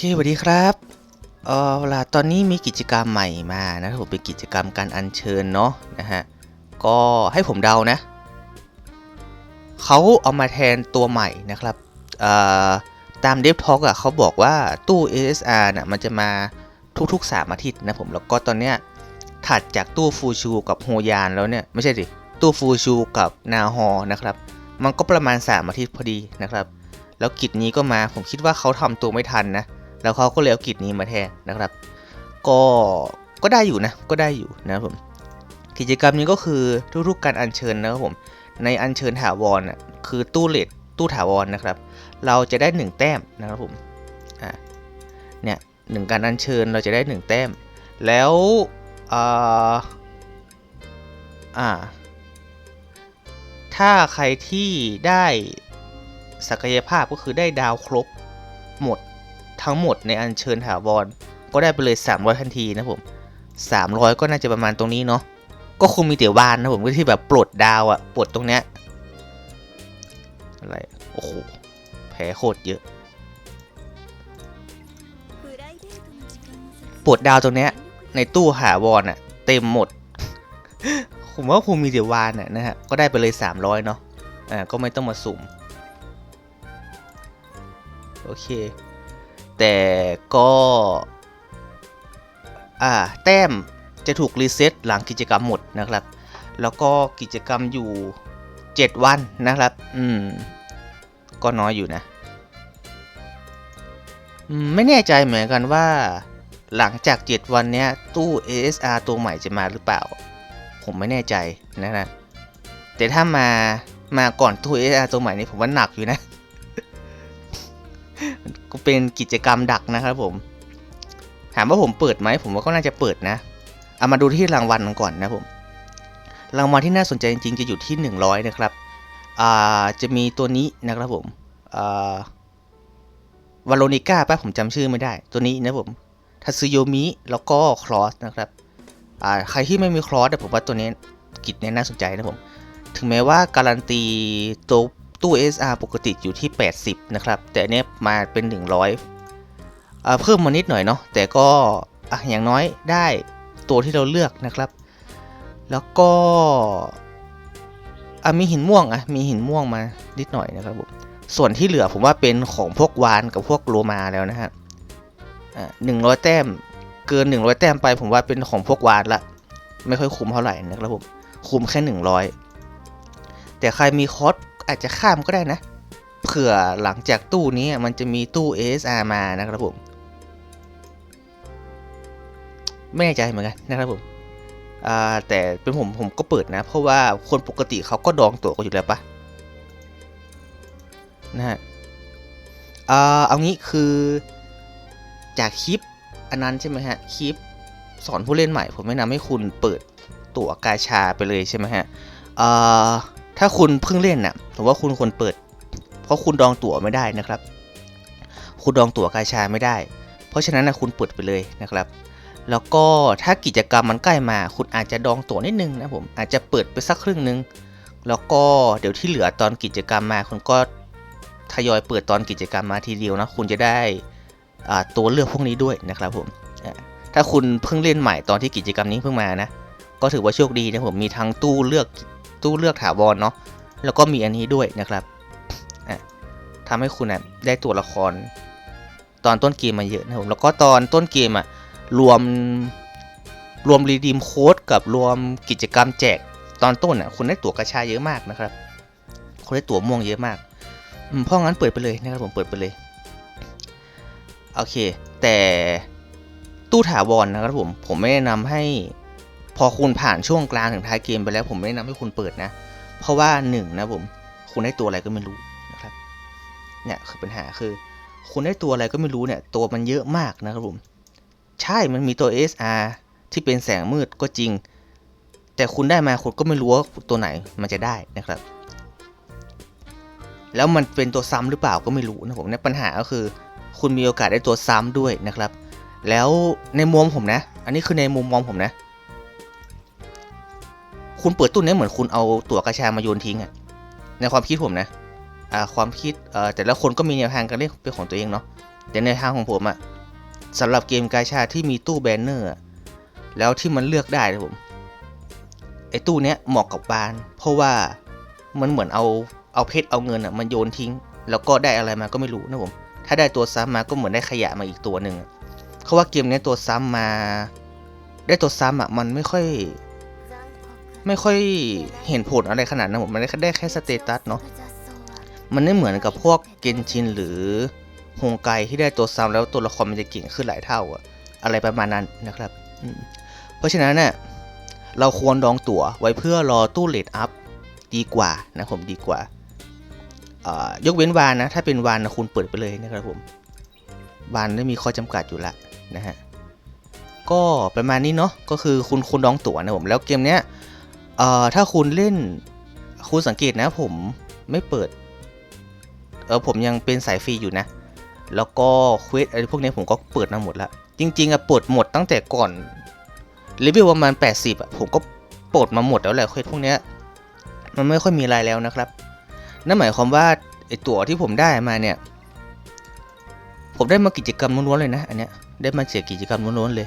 เคสวัสดีครับเออเวลาตอนนี้มีกิจกรรมใหม่มานะครับผมเป็นกิจกรรมการอัญเชิญเนาะนะฮะก็ให้ผมเดานะเขาเอามาแทนตัวใหม่นะครับอ่อตามเดฟท็อกอะเขาบอกว่าตู้ ASR น่ะมันจะมาทุกๆ 3 อาทิตย์นะผมแล้วก็ตอนเนี้ยถัดจากตู้ฟูชูกับโฮยานแล้วเนี่ยไม่ใช่ดิตู้ฟูชูกับนาฮอนะครับ มันก็ประมาณ 3 อาทิตย์พอดีนะครับ แล้วกิจนี้ก็มาผมคิดว่าเขาทำตัวไม่ทันนะ แล้วเขาก็เลยเอากิจนี้มาแทนนะครับ ก็ก็ได้อยู่นะก็ได้อยู่นะครับผมกิจกรรมนี้ก็คือทุกๆการอัญเชิญนะครับผมในอัญเชิญถาวรอะคือตู้เลดตู้ถาวรนะครับ เราจะได้ 1 แต้มนะครับผมอ่าเนี่ยหนึ่งการอัญเชิญเราจะได้ 1 แต้ม แล้วอ่าอ่าถ้าใครที่ได้ศักยภาพก็คือได้ดาวครบหมด ทั้งหมดในอัญเชิญถาวรก็ได้ไปเลย 300 ทันทีนะผม 300 ก็น่าจะประมาณตรงนี้เนาะก็คงมีเตี๋ยววานนะผมก็ที่แบบปลดดาวอะปลดตรงเนี้ยอะไรโอ้โหแพ้โคตรเยอะปลดดาวตรงเนี้ยในตู้หาวรอะเต็มหมดผมว่าคงมีเตี๋ยววานอะนะฮะ ก็ได้ไปเลย 300 เนาะ อ่า ก็ไม่ต้องมาสุ่ม โอเค แต่ก็อ่าแต้มจะถูกรีเซ็ตหลังกิจกรรมหมดนะครับ แล้วก็กิจกรรมอยู่ 7 วันนะครับ อืม ก็น้อยอยู่นะอืมไม่แน่ใจเหมือนกันว่า หลังจาก 7 วันเนี้ยตู้ ASR ตัวใหม่จะมาหรือเปล่า ผมไม่แน่ใจนะนะแต่ถ้ามามาก่อนตู้ ASR ตัวใหม่นี่ผมว่าหนักอยู่นะ ก็เป็นกิจกรรมดักนะครับผม ถามว่าผมเปิดไหมผมว่าก็น่าจะเปิดนะ เอามาดูที่รางวัลกันก่อนนะผม รางวัลที่น่าสนใจจริงๆจะอยู่ที่ 100 นะครับ อ่า จะมีตัวนี้นะครับผม อ่าวาโลนิก้าป่ะผมจำชื่อไม่ได้ ตัวนี้นะผมทัซึโยมิแล้วก็คลอสนะครับอ่าใครที่ไม่มีคลอสแต่ผมว่าตัวนี้กิจเนี้น่าสนใจนะผม ถึงแม้ว่าการันตีตัว ตู้ SR ปกติอยู่ที่ 80 นะครับ แต่เนี้ยมาเป็น 100อ่าเพิ่มมานิดหน่อยเนาะแต่ก็อะอย่างน้อยได้ตัวที่เราเลือกนะครับ แล้วก็อะมีหินม่วงอะมีหินม่วงมานิดหน่อยนะครับผมส่วนที่เหลือผมว่าเป็นของพวกวานกับพวกโลมาแล้วนะฮะอ่าหนึ่งร้อยแต้มเกิน 100 แต้มไปผมว่าเป็นของพวกวานละไม่ค่อยคุ้มเท่าไหร่นะครับผมคุ้มแค่ 100 แต่ใครมีคอร์ส อาจจะข้ามก็ได้นะ เผื่อหลังจากตู้นี้มันจะมีตู้ ASR มานะครับผม ไม่แน่ใจเหมือนกันนะครับผมแต่เป็นผมผมก็เปิดนะ เพราะว่าคนปกติเขาก็ดองตั๋วกันอยู่แล้วปะนะฮะเอางี้คือจากคลิปอันนั้นใช่ไหมฮะคลิปสอนผู้เล่นใหม่ ผมแนะนำให้คุณเปิดตั๋วกาชาไปเลยใช่ไหมฮะอ่า ถ้าคุณเพิ่งเล่นน่ะผมว่าคุณควรเปิด เพราะคุณดองตั๋วไม่ได้นะครับ คุณดองตั๋วกาชาไม่ได้ เพราะฉะนั้นนะคุณเปิดไปเลยนะครับ แล้วก็ถ้ากิจกรรมมันใกล้มา คุณอาจจะดองตั๋วนิดนึงนะผมอาจจะเปิดไปสักครึ่งนึง แล้วก็เดี๋ยวที่เหลือตอนกิจกรรมมาคุณก็ทยอยเปิดตอนกิจกรรมมาทีเดียวนะคุณจะได้ตัวเลือกพวกนี้ด้วยนะครับผมถ้าคุณเพิ่งเล่นใหม่ตอนที่กิจกรรมนี้เพิ่งมานะ ก็ถือว่าโชคดีนะผมมีทั้งตู้เลือก ตู้เลือกถาวรเนาะแล้วก็มีอันนี้ด้วยนะครับอะทำให้คุณนะได้ตัวละคร ตอนต้นเกมมาเยอะนะผมแล้วก็ตอนต้นเกมอะรวมรวมรีดีมโค้ดกับรวมกิจกรรมแจกตอนต้นอะคุณได้ตั๋วกระชาเยอะมากนะครับคุณได้ตั๋วม่วงเยอะมากอืมเพราะงั้นเปิดไปเลยนะครับผมเปิดไปเลยโอเค แต่ตู้ถาวรนะครับผมผมไม่แนะนำให้ พอคุณผ่านช่วงกลางถึงท้ายเกมไปแล้วผมไม่แนะนำให้คุณเปิดนะ เพราะว่าหนึ่งนะผม คุณได้ตัวอะไรก็ไม่รู้นะครับ เนี่ยคือปัญหาคือ คุณได้ตัวอะไรก็ไม่รู้เนี่ย ตัวมันเยอะมากนะครับผม ใช่มันมีตัว SR ที่เป็นแสงมืดก็จริง แต่คุณได้มาคุณก็ไม่รู้ว่าตัวไหนมันจะได้นะครับ แล้วมันเป็นตัวซ้ำหรือเปล่าก็ไม่รู้นะผมเนี่ยปัญหาก็คือ คุณมีโอกาสได้ตัวซ้ำด้วยนะครับ แล้วในมุมผมนะ อันนี้คือในมุมมองผมนะ คุณเปิดตู้นี้เหมือนคุณเอาตั๋วกระชามาโยนทิ้งอะในความคิดผมนะอ่าความคิดเอ่อแต่ละคนก็มีแนวทางการเล่นเป็นของตัวเองเนาะแต่ในทางของผมอะสำหรับเกมกาชาที่มีตู้แบนเนอร์แล้วที่มันเลือกได้นะผมไอ้ตู้เนี้ยเหมาะกับบาน เพราะว่ามันเหมือนเอาเอาเพชรเอาเงินอะมันโยนทิ้ง แล้วก็ได้อะไรมาก็ไม่รู้นะผมถ้าได้ตัวซ้ำมาก็เหมือนได้ขยะมาอีกตัวหนึ่งเขาว่าเกมนี้ตัวซ้ำมา ได้ตัวซ้ำอะมันไม่ค่อย ไม่ค่อยเห็นผลอะไรขนาดนั้นผมมันได้แค่สเตตัสเนาะมันไม่เหมือนกับพวกเกนชินหรือฮงไกที่ได้ตัวซ้ำแล้วตัวละครมันจะเก่งขึ้นหลายเท่าอะอะไรประมาณนั้นนะครับเพราะฉะนั้นเนี่ยเราควรดองตั๋วไว้เพื่อรอตู้เลดอัพดีกว่านะผมดีกว่ายกเว้นวานนะ ถ้าเป็นวานนะคุณเปิดไปเลยนะครับผมวานไม่มีข้อจำกัดอยู่ละนะฮะก็ประมาณนี้เนาะก็คือคุณคุณดองตั๋วนะผมแล้วเกมเนี้ย เอ่อถ้าคุณเล่น คุณสังเกตนะผมไม่เปิด เออผมยังเป็นสายฟรีอยู่นะ แล้วก็เควสอะไรพวกนี้ผมก็เปิดมาหมดแล้ว จริง ๆอะเปิดหมดตั้งแต่ก่อนเลเวลประมาณ 80อะผมก็เปิดมาหมดแล้วแหละเควสพวกนี้มันไม่ค่อยมีอะไรแล้วนะครับ นั่นหมายความว่าไอตั๋วที่ผมได้มาเนี่ย ผมได้มากิจกรรมล้วนๆเลยนะ อันเนี้ยได้มาเสียกิจกรรมล้วนๆเลย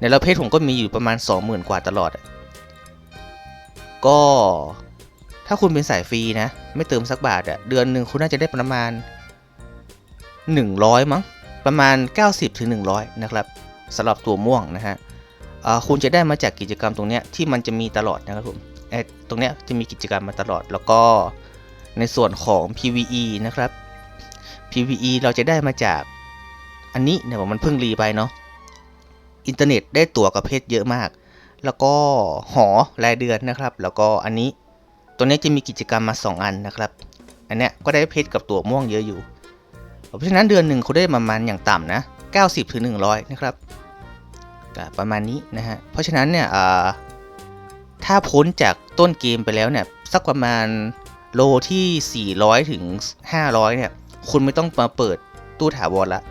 ในประเภทผมก็มีอยู่ประมาณ 20,000 กว่าตลอดอะ ก็ถ้าคุณเป็นสายฟรีนะ ไม่เติมสักบาทอะเดือนหนึ่งคุณน่าจะได้ประมาณ 100 มั้งประมาณ 90ถึง100นะครับสำหรับตัวม่วงนะฮะคุณจะได้มาจากกิจกรรมตรงเนี้ยที่มันจะมีตลอดนะครับผมเอ่อตรงเนี้ยจะมีกิจกรรมมาตลอด แล้วก็ในส่วนของ PVE นะครับ PVE เราจะได้มาจากอันนี้เนี่ยผมมันเพิ่งรีไปเนาะอินเทอร์เน็ตได้ตั๋วกับเพชรเยอะมาก แล้วก็หอรายเดือนนะครับ แล้วก็อันนี้ตัวนี้จะมีกิจกรรมมา 2 อันนะครับ อันเนี้ยก็ได้เพชรกับตัวม่วงเยอะอยู่ เพราะฉะนั้นเดือนหนึ่งคุณได้ประมาณอย่างต่ำนะ 90ถึง100 นะครับประมาณนี้นะฮะ เพราะฉะนั้นเนี่ยถ้าพ้นจากต้นเกมไปแล้วเนี่ยสักประมาณโลที่ 400ถึง500 เนี่ย คุณไม่ต้องมาเปิดตู้ถาวรละ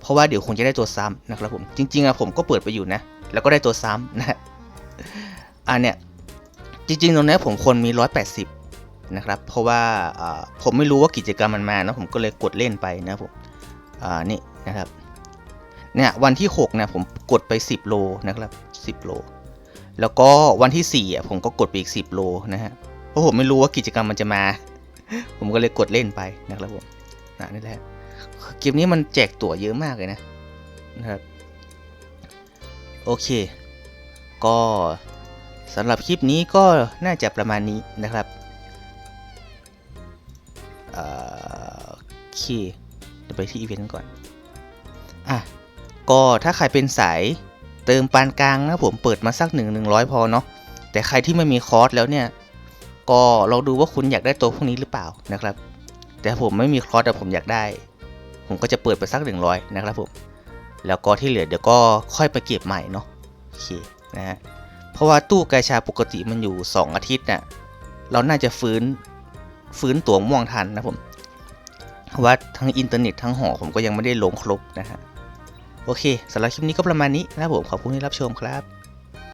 เพราะว่าเดี๋ยวคุณจะได้ตัวซ้ำนะครับผม จริงๆอะผมก็เปิดไปอยู่นะ แล้วก็ได้ตัวซ้ำนะ อันเนี่ยจริงๆตรงนี้ผมควรมี 180 นะครับ เพราะว่าผมไม่รู้ว่ากิจกรรมมันมานะผมก็เลยกดเล่นไปนะผมอ่านี่นะครับเนี่ยวันที่6เนี่ยผมกดไป 10 โลนะครับ 10 โล แล้วก็วันที่4อะผมก็กดไปอีก 10 โลนะฮะเพราะผมไม่รู้ว่ากิจกรรมมันจะมา ผมก็เลยกดเล่นไปนะครับผมนะนี่แหละเกมนี้มันแจกตั๋วเยอะมากเลยนะนะครับโอเค ก็ สำหรับคลิปนี้ก็น่าจะประมาณนี้นะครับเอ่อโอเคเดี๋ยวไปที่อีเวนต์ก่อน อะ ก็ถ้าใครเป็นสายเติมปานกลางนะผมเปิดมาสักหนึ่งหนึ่งร้อยพอเนาะ แต่ใครที่ไม่มีคอร์สแล้วเนี่ย ก็ลองดูว่าคุณอยากได้ตัวพวกนี้หรือเปล่านะครับ แต่ผมไม่มีคอร์สแต่ผมอยากได้ ผมก็จะเปิดไปสักหนึ่งร้อยนะครับผม แล้วก็ที่เหลือเดี๋ยวก็ค่อยไปเก็บใหม่เนาะ โอเคนะฮะ เพราะว่าตู้กาชาปกติมันอยู่ 2 อาทิตย์น่ะเราน่าจะฟื้นฟื้นตั๋วม่วงทันนะผมเพราะว่าทั้งอินเทอร์เน็ตทั้งหอผมก็ยังไม่ได้ลงครบนะฮะโอเคสำหรับคลิปนี้ก็ประมาณนี้นะผมขอบคุณที่รับชมครับ